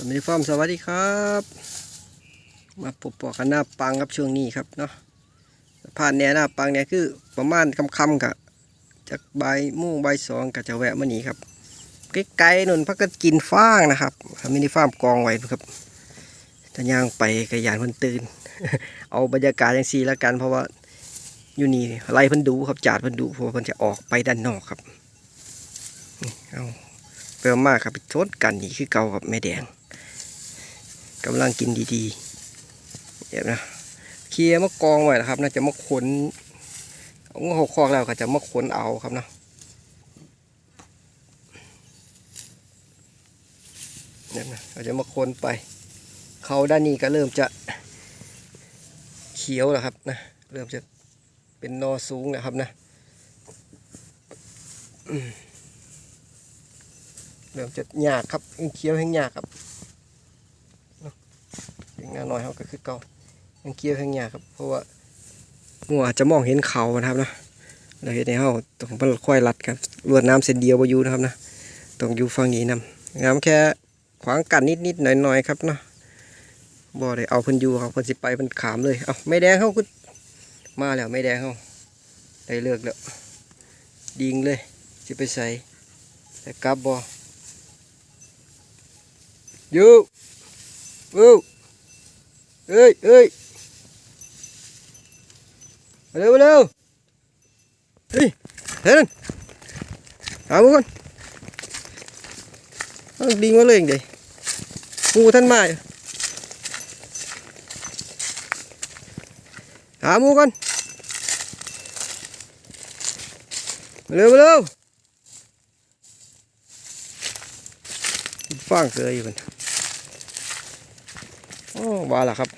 สวัสดีฟอมสวัสดีครับ มาปลูกปอกันหน้าปังครับช่วงนี้ครับเนาะผ่านแนวหน้าปังเนี่ยคือประมาณคำๆกับจากใบมุ่งใบสองก็จะแวะมานี่ครับไกลๆนุ่นพักก็กินฟางนะครับมินิฟาร์มกองไว้ครับถ้าย่างไปกระยานเพิ่นตื่น เอาบรรยากาศอย่างซีแล้วกัน เพราะว่าอยู่นี่ไล่เพิ่นดูครับจาดเพิ่นดูเพราะว่าเพิ่นจะออกไปด้านนอกครับเอาเปรี้ยวมากครับไปชนกันนี่คือเก่ากับแม่แดง กำลังกินดีๆเดี๋ยวนะเคลียมากองไว้นะครับ น่าจะมาขนเอาหกคอกแล้วก็จะมาขนเอาครับเนาะเนี่ยนะเราจะมาขนไป เขาด้านนี้ก็เริ่มจะเขียวแล้วครับนะ เริ่มจะเป็นนอสูงนะครับนะ เริ่มจะหยากครับเขียวแห้งหยากครับ งานน้อยเขาก็คือเก่ายังเกี่ยวแห่งยากครับ เพราะว่างัวอาจจะมองเห็นเขานะครับนะเราเห็นในเขาต้องมันค่อยรัดครับลวดน้ำเส้นเดียวบอยู่นะครับนะต้องอยู่ฝั่งนี้นำงามแค่ขวางกันนิดๆหน่อยๆครับเนาะบ่ได้เอาพิ่นอยู่ครับเพิ่นสิไปเพิ่นขามเลยเอาไม่แดงเขาคือมาแล้วไม่แดงเขาได้เลือกแล้วดิงเลยสิไปใส่แต่กลับบ่อยู่วู้ เอ้ยเอ้ยมาเร็วมาเร็วเฮ้ยเฮ้ยนั่นเอามือก่อนดิงมาเลยอย่างเดียวงูท่านมาหาหมูก่อนเร็วเร็วฟางเกยอยู่กันโอ้ว่าล่ะครับ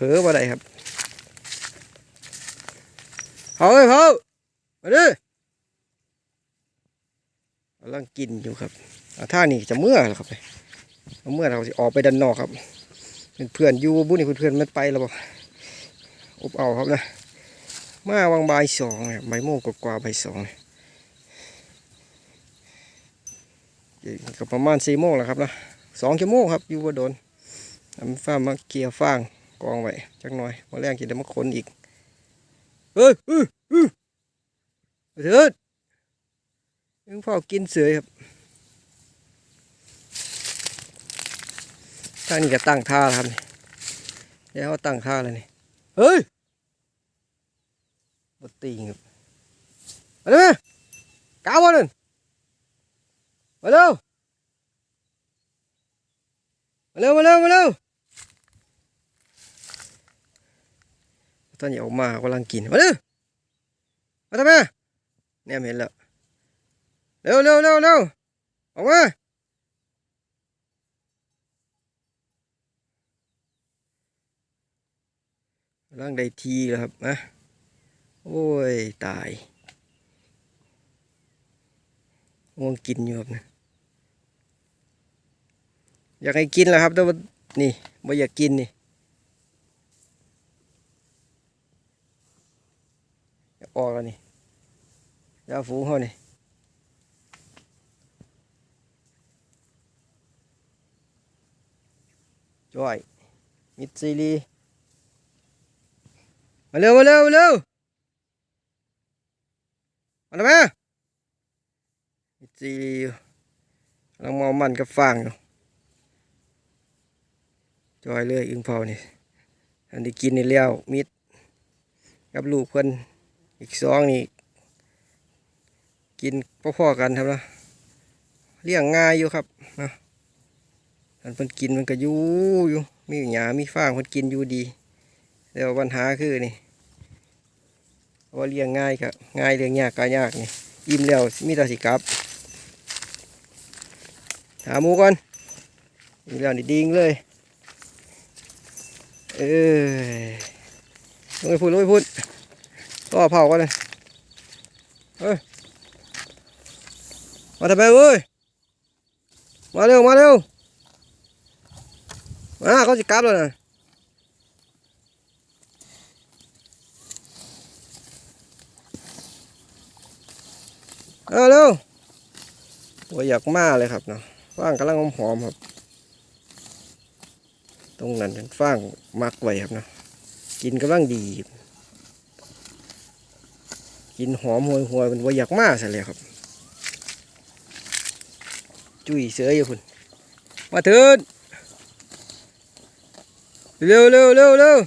เผลอมาได้ครับเผาเอ้ยเผามาดิกำลังกินอยู่ครับอ่าท่านี่จะเมื่อแล้วครับเมื่อเราจะออกไปด้านนอกครับเพื่อนอยู่บุญนี่เพื่อนมันไปแล้วบ่อบเอาครับนะมาวางใบสองเนี่ยใบโมงกว่าใบสองเนี่ยเดี๋ยวก็ประมาณสี่โมงแล้วครับนะสองชั่วโมงครับอยู่บ่โดนทำฟ้ามาเกี่ยวฟาง กองไว้จักหน่อยมาแรงจะได้มาขนอีกเฮ้ยเฮ้ยเฮ้ยเถิดยังเฝ้ากินเสือครับท่างนี้ก็ตั้งท่าแล้วครับนี่เดี๋ยวเขาตั้งท่าแล้วนี่เฮ้ยบตีงครับมาเลยก้าวมาเลยมาเร็วมาเร็วมาเร็วมาเร็ว ตอนนี้ออกมากำลังกินมาเร็วมาทำไมเนี่ยเห็นแล้วเร็วเร็วเร็วเร็วออกมากำลังได้ทีแล้วครับนะโอ้ย ตายง่วงกินอยู่ครับนะอยากให้กินแล้วครับแต่ว่านี่ไม่อยากกินนี่ ออกแล้วนี่ยาฝูงเขานี่จ้อย มิดซีรีมาเร็วมาเร็วมาเร็วมาแล้วแม่มิดซีรีกำลังมองมันกับฟางอยู่จอยเลยอึงเผานี่อันนี้กินนี่แล้วมิดกับลูกเพิ่น อีกสองนี่กินพ่อๆกันครับนะเลี้ยงง่ายอยู่ครับนะอันเพิ่นกินมันก็อยู่อยู่มีหญ้ามีฟางเพิ่นกินอยู่ดีแต่ว่าปัญหาคือนี่ว่าเลี้ยงง่ายครับง่ายเลี้ยงยากก็ยากนี่อิ่มแล้วมีแต่สิกับหาหมูก่อนอิ่มแล้วนี่ดิงเลยเออลงไปพูดลงไปพูด ก็เผากันเลยเฮ้ย มาทำไมเว้ย มาเร็ว มาเร็ว มาเขาจะกลับแล้วนะเอาเร็วว่าอยากมาเลยครับเนาะว่างกำลังหอมๆครับ ตรงนั้นเป็นฟางมักไว้ครับเนาะกินกำลังดีครับ กินหอมหวยหวยมันว่าอยากมากซะแล้วครับ จุยเสืออยู่คุณมาเถิดเร็วเร็วเร็วเร็ว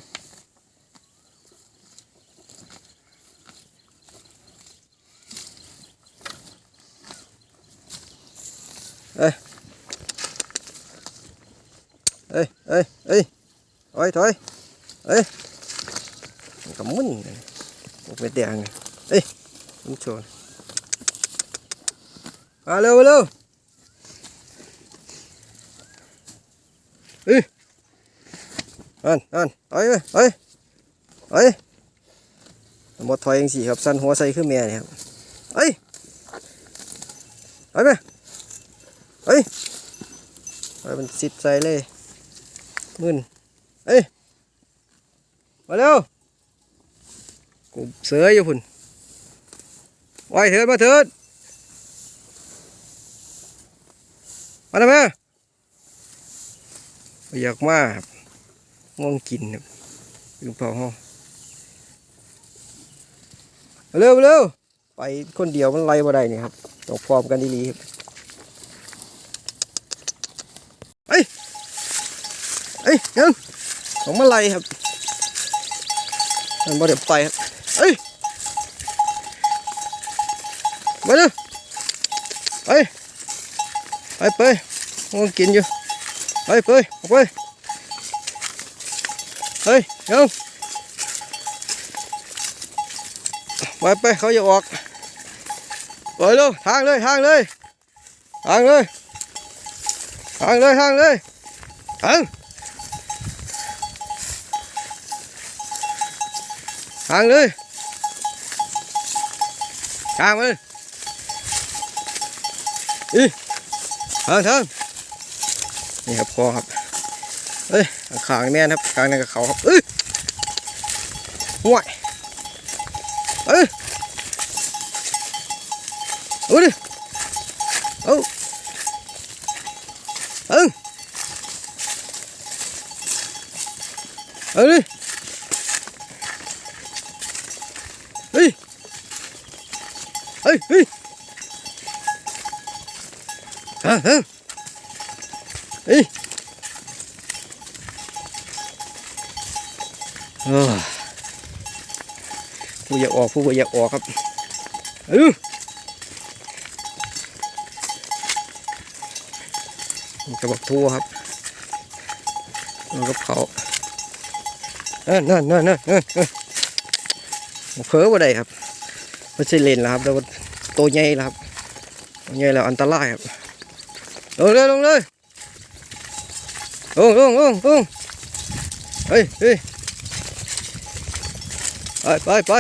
เอ้ยเอ้ยเอ้ยถอยถอยเอ้ยมันกับมึนเลยมันเป็นแดงเลย เอ้ยมันโชนมาเร็วเร็วอันอันถอยไปถอยถอยหมดถอยยังสี่ครับสั้นหัวใส่ขึ้นแม่เนี่ยครับเอ้ยถอยไปเอ้ยถอยมันสิดใจเลยมึนเอ้ยมาเร็วกูเสืออยู่พุ่น ไว้เถิดมาเถิดมาทำไมอยากมาง่วงกินครับลืมเปล่าห้องเร็วเร็วไปคนเดียวมันไล่มาได้นี่ครับต้องพร้อมกันดีๆครับเอ้ยเอ้ยยังต้องมาไล่ครับมันบ่ได้ไปครับเอ้ย มาเร็วไปไปไปง่วงกินอยู่ไปไปออกไปเฮ้ยเดี๋ยวไปไปเขาจะออกไปเร็วทางเลยทางเลยทางเลยทางเลยทางเลยทางทางเลยทางมัน อีทางทางนี่ครับพอครับ เอ้ยขางแม่นครับขางนั่นกับเขาครับเอ้ยห่วยเอ้ยเอาดิเอาเอาเอาดิเฮ้ยเฮ้ยเฮ้ย ฮะฮะเฮ้ยผู้อยากออกผู้อยากออกครับเออกระบอกทั่วครับมันกับเขานั่นนั่นนั่นนั่นนั่นนั่นเผลอบ่ได้ครับไม่ใช่เลนแล้วครับแล้วตัวใหญ่แล้วครับตัวใหญ่แล้วอันตรายครับ ลงเลยลงเลยลงลงลงลงเฮ้ยเฮ้ยไปไป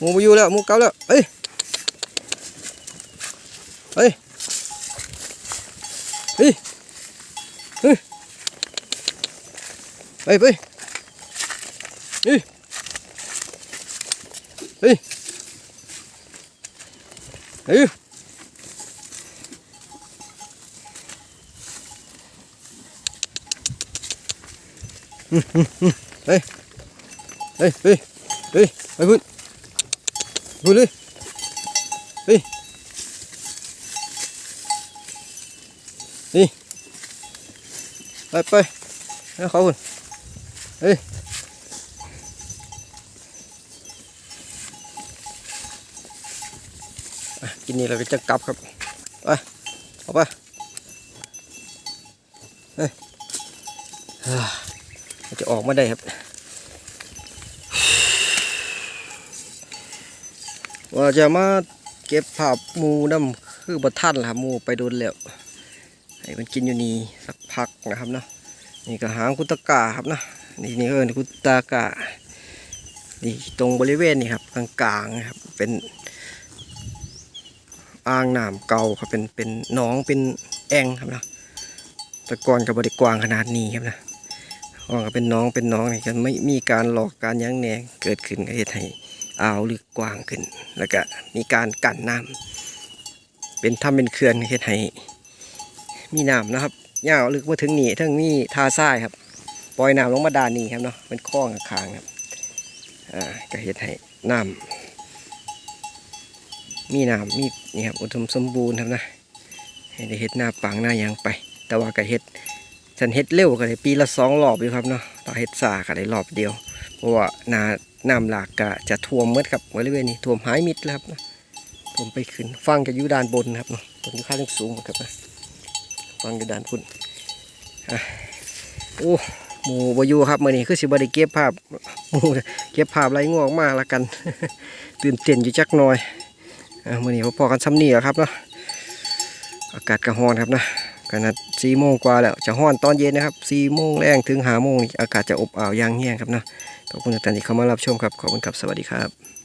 มูมาอยู่แล้วหมูเก่าแล้วเฮ้ยเฮ้ยเฮ้ยไปไปเฮ้ยเฮ้ยเฮ้ยอืมอืมอืมเฮ้ยเฮ้ยเฮ้ยเฮ้ยไปพุ่น พุ่นเลยเฮ้ยนี่ไปไปเขาพุ่นอะกินนี่เราก็จะกลับครับไปเอาไปเฮ้ยจะออกมาได้ครับ ว่าจะมาเก็บภาพหมูน้ำคือบัท่านละครับมูไปโดนแล้วให้มันกินอยู่นี่สักพักนะครับเนาะนี่ก็หางคุตกาครับนะนี่นี่ก็เอิ้นคุตกานี่ตรงบริเวณนี่ครับกลางๆครับเป็นอ่างน้ำเก่าครับเป็นเป็นหนองเป็นแอ่งครับเนาะต่ก่อนก็บ่ได้กวางขนาดนี้ครับนะอ่างก็เป็นน้องเป็นน้องนี่ก็ไม่มีการหลอกการยั้งแหนเกิดขึ้นก็เฮ็ดให้ อ่าวลึกกว้างขึ้น แล้วก็มีการกั้นน้ำเป็นทำเป็นเขื่อนเฮ็ดให้มีน้ำนะครับยาวลึกมาถึงนี่ทั้งมีทาทรายครับ ปล่อยน้ำลงมาด้านนี้ครับเนาะเป็นคลองข้างครับอ่าก็เฮ็ดให้น้ำมีน้ำมีนี่ครับอุดมสมบูรณ์ครับนะให้ได้เฮ็ดหน้าปังหน้ายางไป แต่ว่าก็เฮ็ดฉันเฮ็ดเร็วก็ได้ปีละสองรอบอยู่ครับเนาะถ้าเฮ็ดซาก็ได้รอบเดียว เพราะว่านา น้ำหลากก็จะท่วมหมดครับบริเวณนี้ท่วมหายมิดแล้วครับนะท่วมไปขึ้นฟังจะอยู่ด้านบนครับเนาะตรงอยู่ข้างสูงครับนะฟังอยู่ด้านพุ่นโอ้หมูบอยู่ครับมื่อนี้คือสิบได้เก็บภาพหมูเก็บภาพไรง่วงมากละกัน ตื่นเต้นอยู่จักหน่อยอะมื่อนี้พอๆกันซ้ำนี่แหละครับเนาะอากาศกระห้อนครับนะขนาดสี่โมงกว่าแล้วจะห้อนตอนเย็นนะครับสี่โมงแรงถึงห้าโมงอากาศจะอบอ้าวย่างแห้งครับนะ ขอบคุณทุกท่านที่เข้ามารับชมครับ ขอบคุณครับ สวัสดีครับ